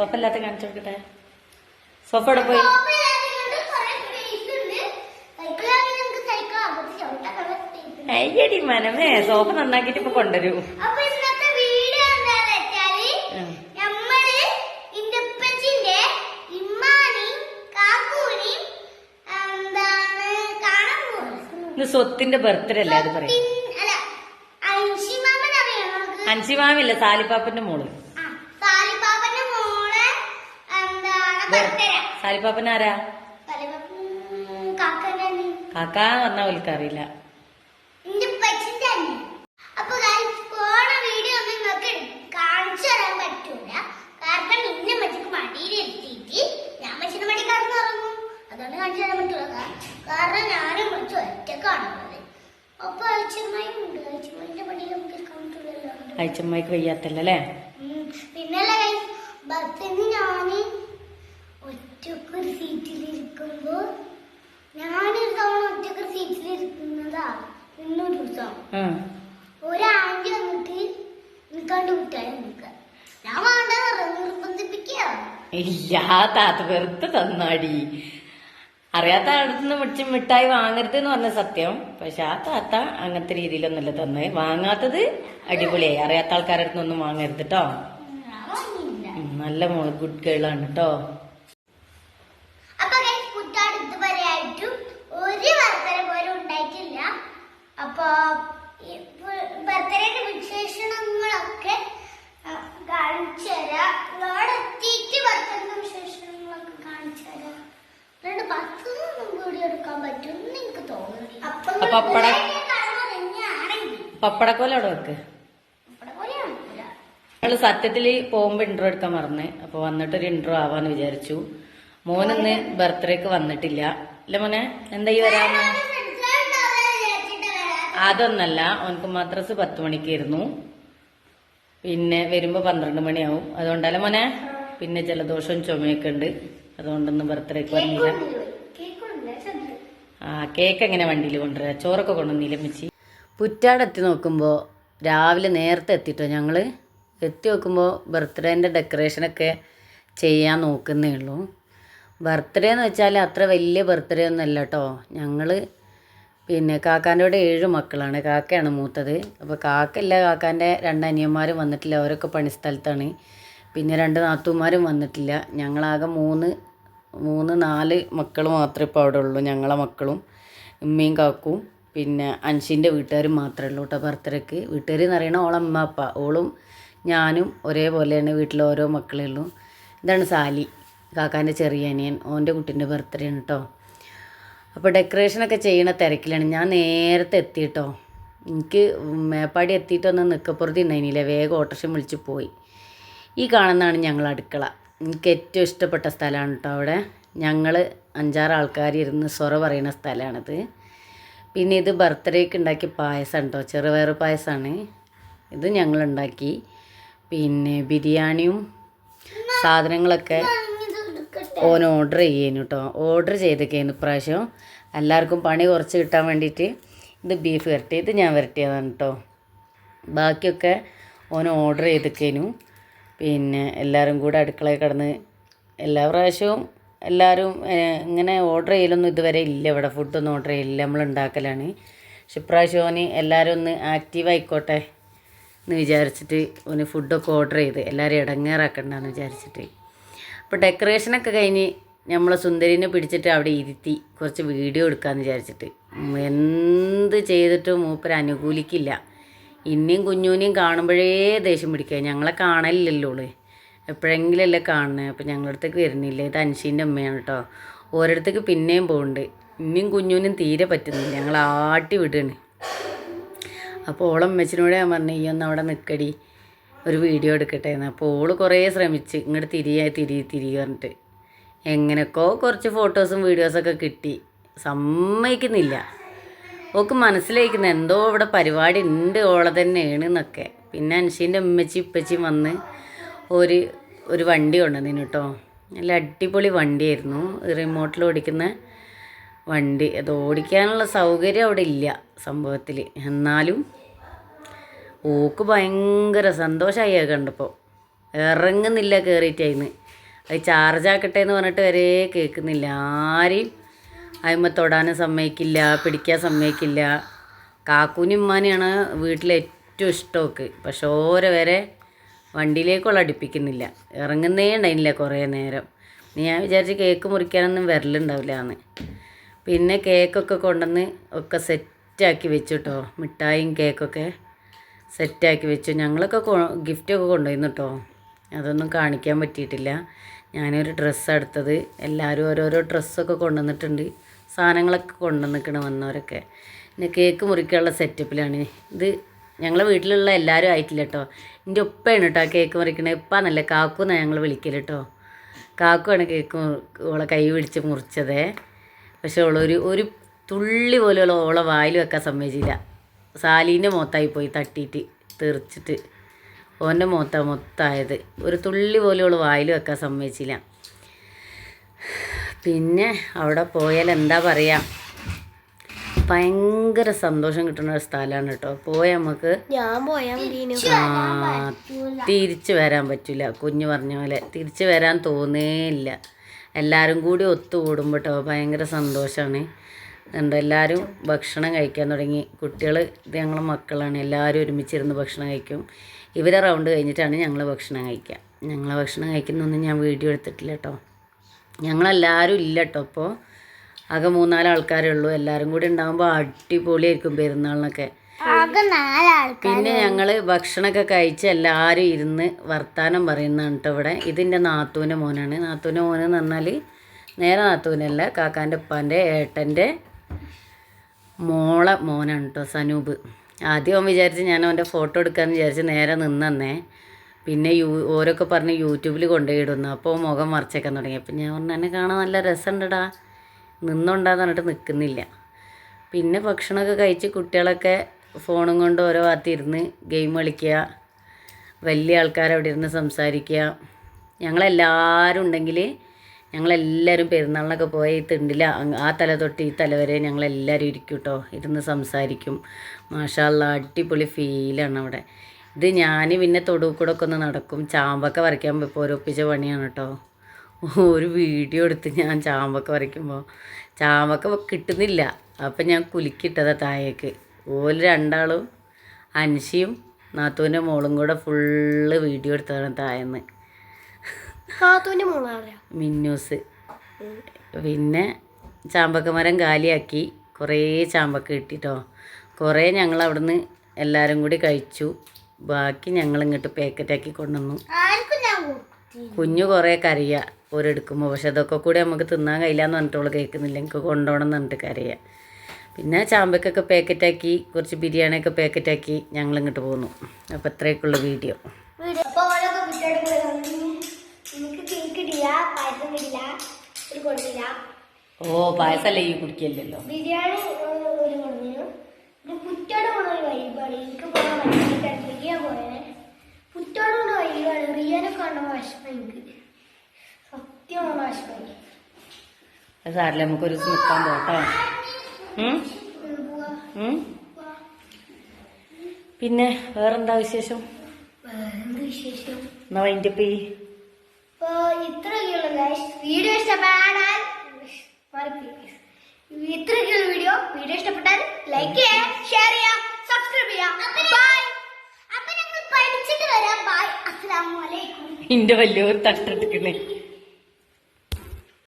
Sofa അല്ലാത്ത കാണിച്ചു കൊടുക്കട്ടെ? സോഫ അവിടെ പോയി? അയ്യടി മനമേ സോഫ നന്നാക്കിട്ട് ഇപ്പൊ കൊണ്ടുവരൂ. സ്വത്തിന്റെ ബർത്ത്ഡേ അല്ലേ അത് പറയും? അൻസിമാമില്ല സാലിപ്പാപ്പന്റെ മോൾ. ഇറങ്ങും ആരാ കാക്ക തരാൻ പറ്റൂല. കാ- കാരണം ഞാനും അപ്പൊ അയച്ചമ്മായും ഉണ്ട്. നമുക്ക് അയച്ചമ്മയ്ക്ക് വയ്യാത്തല്ലേ? ഒറ്റക്കൊരു സീറ്റിലിരിക്കുമ്പോ ഞാനൊരു തവണ ഒറ്റക്കൊരു സീറ്റിലിരിക്കുന്നതാ ഇന്നൊരു ദിവസം. ഒരു ആന്റി വന്നിട്ട് നിൽക്കാണ്ട് വിട്ടാലും നിൽക്കുക ഞാൻ വേണ്ട നിർബന്ധിപ്പിക്കുക ഇല്ല താത്ത വെറുതെ തന്നാടി. അറിയാത്ത അടുത്തുനിന്ന് മിടിച്ച് മിഠായി വാങ്ങരുത് എന്ന് പറഞ്ഞ സത്യം. പക്ഷെ ആ താത്ത അങ്ങനത്തെ രീതിയിലൊന്നുമല്ല തന്ന്. വാങ്ങാത്തത് അടിപൊളിയായി. അറിയാത്ത ആൾക്കാരുടെ അടുത്തൊന്നും വാങ്ങരുത് കേട്ടോ നല്ല മോൾ ഗുഡ് ഗേൾ ആണ് കേട്ടോ അപ്പൊ guys, കുറ്റാട് ഇതുവരെ ആയിട്ടും ഒരു ബർത്ത്ഡേ പോലും ഉണ്ടായിട്ടില്ല അപ്പൊ ബർത്ത്ഡേയുടെ വിശേഷണങ്ങളൊക്കെ കാണിച്ചു തരാം. ഇവിടെ എത്തിയിട്ട് ബർത്ത്ഡേ വിശേഷണങ്ങളൊക്കെ കാണിച്ചു തരാം. രണ്ട് പത്തൊന്നും കൂടി എടുക്കാൻ പറ്റും എനിക്ക് തോന്നുന്നു അപ്പൊ പപ്പടക്കോല അവിടെ വെക്ക്. ഞങ്ങൾ സത്യത്തിൽ പോകുമ്പോ ഇൻട്രോ എടുക്കാൻ മറന്ന്. അപ്പൊ വന്നിട്ടൊരു ഇൻട്രോ ആവാന്ന് വിചാരിച്ചു. മോനിന്ന് ബർത്ത്ഡേക്ക് വന്നിട്ടില്ല. അല്ല മോനെ എന്താ ഈ വരാന്ന് അതൊന്നല്ല അവനക്ക് മദ്രസ് പത്ത് മണിക്കായിരുന്നു പിന്നെ വരുമ്പോ പന്ത്രണ്ട് മണിയാവും. അതുകൊണ്ടല്ല മോനെ? പിന്നെ ജലദോഷവും ചുമയൊക്കെ ഉണ്ട് അതുകൊണ്ടൊന്നും ബർത്ത്ഡേക്ക് വന്നില്ല. ആ കേക്ക് എങ്ങനെ വണ്ടിയിൽ കൊണ്ടുവരാ? ചോറൊക്കെ കൊണ്ടുവന്നില്ല മിച്ചി പുറ്റാടെത്തി നോക്കുമ്പോൾ രാവിലെ നേരത്തെ എത്തിട്ടോ ഞങ്ങൾ എത്തി നോക്കുമ്പോൾ ബർത്ത്ഡേന്റെ ഡെക്കറേഷനൊക്കെ ചെയ്യാൻ നോക്കുന്നേ ഉള്ളൂ. ബർത്ത്ഡേ എന്ന് വെച്ചാൽ അത്ര വലിയ ബർത്ത്ഡേ ഒന്നും അല്ല കേട്ടോ ഞങ്ങൾ പിന്നെ കാക്കാന്റെ ഏഴ് മക്കളാണ്. കാക്കയാണ് മൂത്തത്. അപ്പോൾ കാക്കല്ല കാക്കാന്റെ രണ്ട് അനിയന്മാരും വന്നിട്ടില്ല. അവരൊക്കെ പണി സ്ഥലത്താണ്. പിന്നെ രണ്ട് നാത്തൂമാരും വന്നിട്ടില്ല. ഞങ്ങളാകെ മൂന്ന് മൂന്ന് നാല് മക്കൾ മാത്രമേ ഇപ്പോൾ അവിടെ ഉള്ളൂ. ഞങ്ങളെ മക്കളും ഉമ്മയും കാക്കും പിന്നെ അൻഷിന്റെ വീട്ടുകാരും മാത്രമേ ഉള്ളൂ കേട്ടോ ബർത്ത്ഡേക്ക്. വീട്ടുകാർ എന്ന് പറയണ ഓളെ അമ്മ അപ്പ ഓളും ഞാനും ഒരേപോലെയാണ് വീട്ടിൽ ഓരോ മക്കളേ ഉള്ളൂ. ഇതാണ് സാലി കാക്കാന്റെ ചെറിയ അനിയൻ. ഓന്റെ കുട്ടീന്റെ ബർത്ത്ഡേ ആണ് കേട്ടോ. അപ്പോൾ ഡെക്കറേഷനൊക്കെ ചെയ്യണ തിരക്കിലാണ്. ഞാൻ നേരത്തെ എത്തിയിട്ടോ എനിക്ക് മേപ്പാടി എത്തിയിട്ടൊന്ന് നിൽക്കപ്പുറത്തി ഉണ്ടായിരുന്നില്ല. വേഗം ഓട്ടോറിക്ഷ വിളിച്ച് പോയി. ഈ കാണുന്നതാണ് ഞങ്ങൾ അടുക്കള. എനിക്ക് ഏറ്റവും ഇഷ്ടപ്പെട്ട സ്ഥലമാണ് കേട്ടോ അവിടെ. ഞങ്ങൾ അഞ്ചാറ് ആൾക്കാർ ഇരുന്ന് സൊറ പറയുന്ന സ്ഥലമാണിത് പിന്നെ ഇത് ബർത്ത്ഡേക്ക് ഉണ്ടാക്കിയ പായസം കേട്ടോ ചെറുപയർ പായസമാണ് ഇത് ഞങ്ങളുണ്ടാക്കി പിന്നെ ബിരിയാണിയും സാധനങ്ങളൊക്കെ ഓൻ ഓർഡർ ചെയ്യുന്നു കേട്ടോ ഓർഡർ ചെയ്തൊക്കെയാണ് ഇപ്രാവശ്യം. എല്ലാവർക്കും പണി കുറച്ച് കിട്ടാൻ വേണ്ടിയിട്ട് ഇത് ബീഫ് വരട്ടി. ഇത് ഞാൻ വരട്ടിയതാണ് കേട്ടോ ബാക്കിയൊക്കെ ഓൻ ഓർഡർ ചെയ്തൊക്കേനു. പിന്നെ എല്ലാവരും കൂടെ അടുക്കളയിൽ കിടന്ന് എല്ലാ പ്രാവശ്യവും എല്ലാവരും ഇങ്ങനെ ഓർഡർ ചെയ്യലൊന്നും ഇതുവരെ ഇല്ല. ഇവിടെ ഫുഡൊന്നും ഓർഡർ ചെയ്യില്ല നമ്മൾ ഉണ്ടാക്കലാണ്. പക്ഷെ ഇപ്രാവശ്യം ഓന് എല്ലാവരും ഒന്ന് ആക്റ്റീവ് ആയിക്കോട്ടെ എന്ന് വിചാരിച്ചിട്ട് ഓന് ഫുഡൊക്കെ ഓർഡർ ചെയ്ത്. എല്ലാവരും ഇടങ്ങേറാക്കണ്ടെന്ന് വിചാരിച്ചിട്ട്. അപ്പോൾ ഡെക്കറേഷനൊക്കെ കഴിഞ്ഞ് നമ്മളെ സുന്ദരിനെ പിടിച്ചിട്ട് അവിടെ ഇരുത്തി കുറച്ച് വീഡിയോ എടുക്കാമെന്ന് വിചാരിച്ചിട്ട്. എന്ത് ചെയ്തിട്ടും മൂപ്പര് അനുകൂലിക്കില്ല. ഇനിയും കുഞ്ഞൂനെയും കാണുമ്പോഴേ ദേഷ്യം പിടിക്കുക ഞങ്ങളെ കാണലില്ലല്ലോ എപ്പോഴെങ്കിലല്ലേ കാണുന്നത് അപ്പോൾ ഞങ്ങളുടെ അടുത്തേക്ക് വരുന്നില്ല. ഇത് അൻഷീന്റെ അമ്മയാണ് കേട്ടോ ഓരോരുത്തേക്ക് പിന്നെയും പോകുന്നുണ്ട് ഇനിയും കുഞ്ഞൂനും തീരെ പറ്റുന്നില്ല. ഞങ്ങൾ ആട്ടി വിടുകയാണ് അപ്പോൾ ഓളം അമ്മച്ചിനോട് ഞാൻ പറഞ്ഞു ഈ ഒന്ന് അവിടെ നിൽക്കടി ഒരു വീഡിയോ എടുക്കട്ടെ എന്ന് അപ്പോൾ ഓൾ കുറേ ശ്രമിച്ച്. ഇങ്ങോട്ട് തിരിയാ തിരി തിരി പറഞ്ഞിട്ട്. എങ്ങനെയൊക്കെ കുറച്ച് ഫോട്ടോസും വീഡിയോസൊക്കെ കിട്ടി. സമ്മതിക്കുന്നില്ല. ഓക്ക് മനസ്സിലായിക്കുന്ന എന്തോ ഇവിടെ പരിപാടി ഉണ്ട് ഓളെ തന്നെയാണ് എന്നൊക്കെ പിന്നെ അൻഷീന്റെ ഉമ്മച്ചി ഇപ്പച്ചിയും വന്ന് ഒരു ഒരു വണ്ടി കൊണ്ടുവന്നിന് കേട്ടോ നല്ല അടിപൊളി വണ്ടിയായിരുന്നു. റിമോട്ടിൽ ഓടിക്കുന്ന വണ്ടി. അത് ഓടിക്കാനുള്ള സൗകര്യം അവിടെ ഇല്ല സംഭവത്തിൽ എന്നാലും ഓക്ക് ഭയങ്കര സന്തോഷമായി കണ്ടപ്പോൾ ഇറങ്ങുന്നില്ല കയറിയിട്ടായിന്ന് അത് ചാർജ് ആക്കട്ടെ എന്ന് പറഞ്ഞിട്ട് വരെ കേൾക്കുന്നില്ല. ആരെയും അതിമ്മ തൊടാനും സമ്മതിക്കില്ല പിടിക്കാൻ സമ്മതിക്കില്ല. കാക്കൂനും ഉമ്മാനെയാണ് വീട്ടിലെ ഏറ്റവും ഇഷ്ടമൊക്കെ പക്ഷെ ഓരോ വരെ വണ്ടിയിലേക്കുള്ള അടുപ്പിക്കുന്നില്ല. ഇറങ്ങുന്നേ ഉണ്ടായില്ല കുറേ നേരം. ഞാൻ വിചാരിച്ച് കേക്ക് മുറിക്കാനൊന്നും വരലുണ്ടാവില്ല എന്ന്. പിന്നെ കേക്കൊക്കെ കൊണ്ടുവന്ന് ഒക്കെ സെറ്റാക്കി വെച്ചു കേട്ടോ മിഠായിയും കേക്കൊക്കെ. സെറ്റാക്കി വെച്ചു. ഞങ്ങളൊക്കെ ഗിഫ്റ്റൊക്കെ കൊണ്ടുപോയിരുന്നു കേട്ടോ അതൊന്നും കാണിക്കാൻ പറ്റിയിട്ടില്ല. ഞാനൊരു ഡ്രസ്സ് എടുത്തത് എല്ലാവരും ഓരോരോ ഡ്രസ്സൊക്കെ കൊണ്ടുവന്നിട്ടുണ്ട്. സാധനങ്ങളൊക്കെ കൊണ്ടുവന്നിക്കണം വന്നവരൊക്കെ. പിന്നെ കേക്ക് മുറിക്കാനുള്ള സെറ്റപ്പിലാണ് ഇത് ഞങ്ങളെ വീട്ടിലുള്ള എല്ലാവരും ആയിട്ടില്ല കേട്ടോ എന്റെ ഉപ്പയാണ് കേട്ടോ കേക്ക് മുറിക്കണത്. നല്ല കാക്കു എന്നാണ് ഞങ്ങൾ വിളിക്കൽ കേട്ടോ കാക്കുവാണ് കേക്ക് ഓളെ കൈ പിടിച്ച് മുറിച്ചതേ. പക്ഷേ ഓളൊരു ഒരു തുള്ളി പോലും ഓളെ ഓളെ വായിൽ വെക്കാൻ സമ്മതിച്ചില്ല. സാലീന്റെ മുഖത്തായി പോയി തട്ടിയിട്ട് തെറിച്ചിട്ട്. ഓന്റെ മുഖത്താണ് മൊത്തമായത് ഒരു തുള്ളി പോലും ഓൾ വായിൽ വെക്കാൻ സമ്മതിച്ചില്ല. പിന്നെ അവിടെ പോയാൽ എന്താ പറയുക ഭയങ്കര സന്തോഷം കിട്ടുന്ന ഒരു സ്ഥലമാണ് കേട്ടോ. പോയ നമുക്ക് തിരിച്ചു വരാൻ പറ്റില്ല കുഞ്ഞു പറഞ്ഞ പോലെ തിരിച്ചു വരാൻ തോന്നേ ഇല്ല എല്ലാവരും കൂടി ഒത്തുകൂടുമ്പോൾ കേട്ടോ ഭയങ്കര സന്തോഷമാണ് ഉണ്ട് എല്ലാവരും ഭക്ഷണം കഴിക്കാൻ തുടങ്ങി. കുട്ടികൾ ഇത് ഞങ്ങളെ മക്കളാണ്. എല്ലാവരും ഒരുമിച്ചിരുന്ന് ഭക്ഷണം കഴിക്കും. ഇവരെ റൗണ്ട് കഴിഞ്ഞിട്ടാണ് ഞങ്ങൾ ഭക്ഷണം കഴിക്കുക. ഞങ്ങളെ ഭക്ഷണം കഴിക്കുന്നൊന്നും ഞാൻ വീഡിയോ എടുത്തിട്ടില്ല കേട്ടോ. ഞങ്ങളെല്ലാവരും ഇല്ല കേട്ടോ ഇപ്പോൾ ആകെ മൂന്നാൽ ആൾക്കാരേ ഉള്ളൂ. എല്ലാവരും കൂടി ഉണ്ടാകുമ്പോൾ അടിപൊളിയായിരിക്കും പെരുന്നാളിനൊക്കെ. പിന്നെ ഞങ്ങൾ ഭക്ഷണമൊക്കെ കഴിച്ച് എല്ലാവരും ഇരുന്ന് വർത്താനം പറയുന്നതാണ് കേട്ടോ ഇവിടെ. ഇതിന്റെ നാത്തൂന്റെ മോനാണ്. നാത്തൂന്റെ മോനെന്ന് പറഞ്ഞാൽ നേരെ നാത്തൂനല്ല കാക്കാന്റെ ഉപ്പാന്റെ ഏട്ടന്റെ മോളെ മോനാണ് കേട്ടോ സനൂപ്. ആദ്യം അവൻ വിചാരിച്ച് ഞാൻ അവന്റെ ഫോട്ടോ എടുക്കാമെന്ന് വിചാരിച്ച് നേരെ നിന്നന്നേ. പിന്നെ യൂ ഓരോക്കെ പറഞ്ഞ് യൂട്യൂബിൽ കൊണ്ടുപോയി ഇടുന്നു അപ്പോൾ മുഖം മറച്ചേക്കാൻ തുടങ്ങി. അപ്പം ഞാൻ പറഞ്ഞു എന്നെ കാണാൻ നല്ല രസമുണ്ടടാ. നിന്നുണ്ടാന്ന് പറഞ്ഞിട്ട് നിൽക്കുന്നില്ല പിന്നെ ഭക്ഷണമൊക്കെ കഴിച്ച് കുട്ടികളൊക്കെ ഫോണും കൊണ്ട് ഓരോ ഭാഗത്ത് ഇരുന്ന് ഗെയിം കളിക്കുക വലിയ ആൾക്കാരവിടെ ഇരുന്ന് സംസാരിക്കുക. ഞങ്ങളെല്ലാവരും ഉണ്ടെങ്കിൽ ഞങ്ങളെല്ലാവരും പെരുന്നാളിനൊക്കെ പോയി ഈ ആ തല തൊട്ട് ഈ തല വരെ ഞങ്ങളെല്ലാവരും ഇരിക്കും കേട്ടോ ഇരുന്ന് സംസാരിക്കും. മാഷാള്ള അടിപൊളി ഫീലാണ് അവിടെ. ഇത് ഞാൻ പിന്നെ തൊടുക്കൂടെ ഒക്കെ ഒന്ന് നടക്കും. ചാമ്പൊക്കെ വരയ്ക്കാൻ പോയപ്പോൾ ഒരൊപ്പിച്ച പണിയാണ് കേട്ടോ. ഒരു വീഡിയോ എടുത്ത് ഞാൻ ചാമ്പൊക്കെ വരയ്ക്കുമ്പോൾ ചാമ്പൊക്കെ കിട്ടുന്നില്ല. അപ്പം ഞാൻ കുലുക്കിട്ടതാ താഴേക്ക്. ഓൽ രണ്ടാളും അൻഷിയും നാത്തൂന്റെ മോളും കൂടെ ഫുള്ള് വീഡിയോ എടുത്തതാണ് താഴേന്ന്. മിന്നൂസ്. പിന്നെ ചാമ്പക്ക മരം കാലിയാക്കി കുറേ ചാമ്പക്ക കിട്ടിട്ടോ. കുറേ ഞങ്ങൾ അവിടുന്ന് എല്ലാവരും കൂടി കഴിച്ചു. ബാക്കി ഞങ്ങൾ ഇങ്ങോട്ട് പാക്കറ്റാക്കി കൊണ്ടുവന്നു. കുഞ്ഞു കുറേ കറിയ ഒരെടുക്കുമ്പോൾ പക്ഷെ അതൊക്കെ കൂടി നമുക്ക് തിന്നാൻ കഴിയില്ല എന്ന് പറഞ്ഞിട്ടുള്ള കേൾക്കുന്നില്ല. എനിക്ക് കൊണ്ടുപോകണം എന്ന് പറഞ്ഞിട്ട് കറിയ പിന്നെ ചാമ്പക്കൊക്കെ പാക്കറ്റാക്കി കുറച്ച് ബിരിയാണിയൊക്കെ പാക്കറ്റാക്കി ഞങ്ങൾ ഇങ്ങോട്ട് പോന്നു. അപ്പോൾ ഇത്രയൊക്കെയുള്ള വീഡിയോ. കിട്ടില്ല പായസം കിട്ടില്ല ഒരു കൊടുത്തില്ല ഓ പായസല്ലേ ഈ കുടിക്കല്ലോ ബിരിയാണി ഒരു കൊടുത്തിനു പിന്നെ പുറ്റോട് പോണ ഒരു വൈബാണ് എനിക്ക് പോകാൻ പറ്റില്ല അടുത്തേക്ക് ഞാൻ പോയത് പുറ്റോട് പോണ വൈബാണ് റിയാനെ കണ്ടപ്പോൾ വിഷമം എനിക്ക്. സത്യമാണ് വിഷമം അത് സാറില്ല നമുക്കൊരു ദിവസം നിൽക്കാൻ പോട്ടോ? പിന്നെ വേറെന്താ വിശേഷം? വേറെന്ത് വിശേഷം? എന്നാ വൈൻഡപ്പ് അപ്പൊ ഇത്രയൊക്കെയുള്ള ഗൈസ് വീഡിയോ ഇഷ്ടപ്പെടാൻ ഇത്രയൊക്കെയുള്ള വീഡിയോ. വീഡിയോ ഇഷ്ടപ്പെട്ടാൽ ലൈക്ക് ചെയ്യാം ഷെയർ ചെയ്യാം സബ്സ്ക്രൈബ് ചെയ്യാം. ബൈ അപ്പൊ ഞങ്ങൾ പഠിച്ചിട്ട് വരാം. ബൈ അസ്സലാമു അലൈക്കും. ഇന്റെ വലിയൊരു തട്ടെടുക്കണേ